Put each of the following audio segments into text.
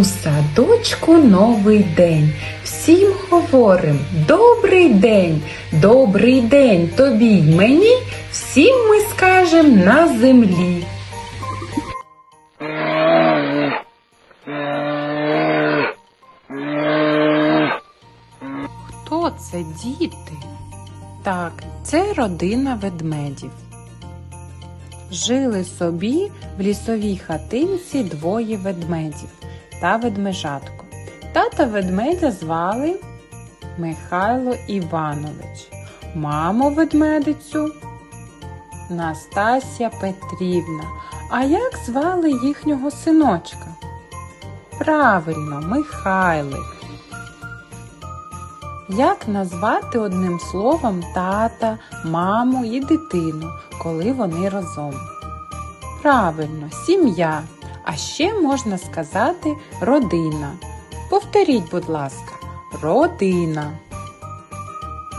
У садочку новий день. Всім говорим добрий день, добрий день тобі й мені. Всім ми скажем на землі. Хто це діти? Так, це родина ведмедів. Жили собі в лісовій хатинці двоє ведмедів та ведмежатко. Тата ведмедя звали Михайло Іванович, маму ведмедицю Настасія Петрівна. А як звали їхнього синочка? Правильно, Михайлик. Як назвати одним словом тата, маму і дитину, коли вони разом? Правильно, сім'я. А ще можна сказати родина. Повторіть, будь ласка, родина.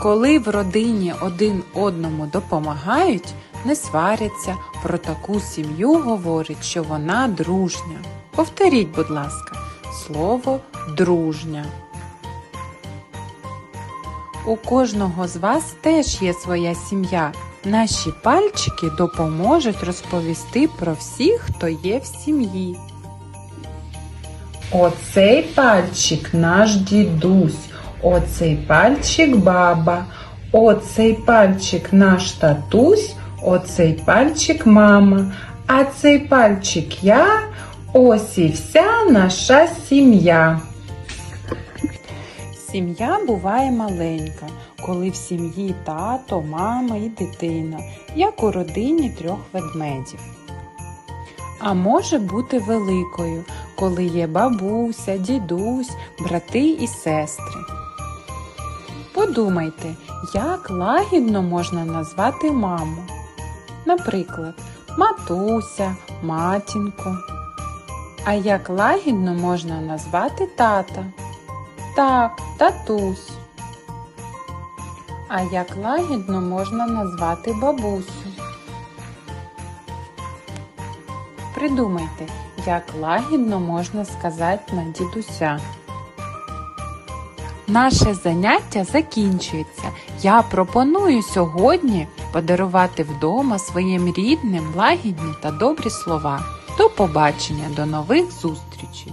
Коли в родині один одному допомагають, не сваряться, про таку сім'ю говорить, що вона дружня. Повторіть, будь ласка, слово дружня. У кожного з вас теж є своя сім'я. Наші пальчики допоможуть розповісти про всіх, хто є в сім'ї. Оцей пальчик наш дідусь, оцей пальчик баба, оцей пальчик наш татусь, оцей пальчик мама, а цей пальчик я, ось і вся наша сім'я. Сім'я буває маленька, коли в сім'ї тато, мама і дитина, як у родині трьох ведмедів. А може бути великою, коли є бабуся, дідусь, брати і сестри. Подумайте, як лагідно можна назвати маму. Наприклад, матуся, матінко. А як лагідно можна назвати тата? Так, татусь. А як лагідно можна назвати бабусю? Придумайте, як лагідно можна сказати на дідуся. Наше заняття закінчується. Я пропоную сьогодні подарувати вдома своїм рідним лагідні та добрі слова. До побачення, до нових зустрічей!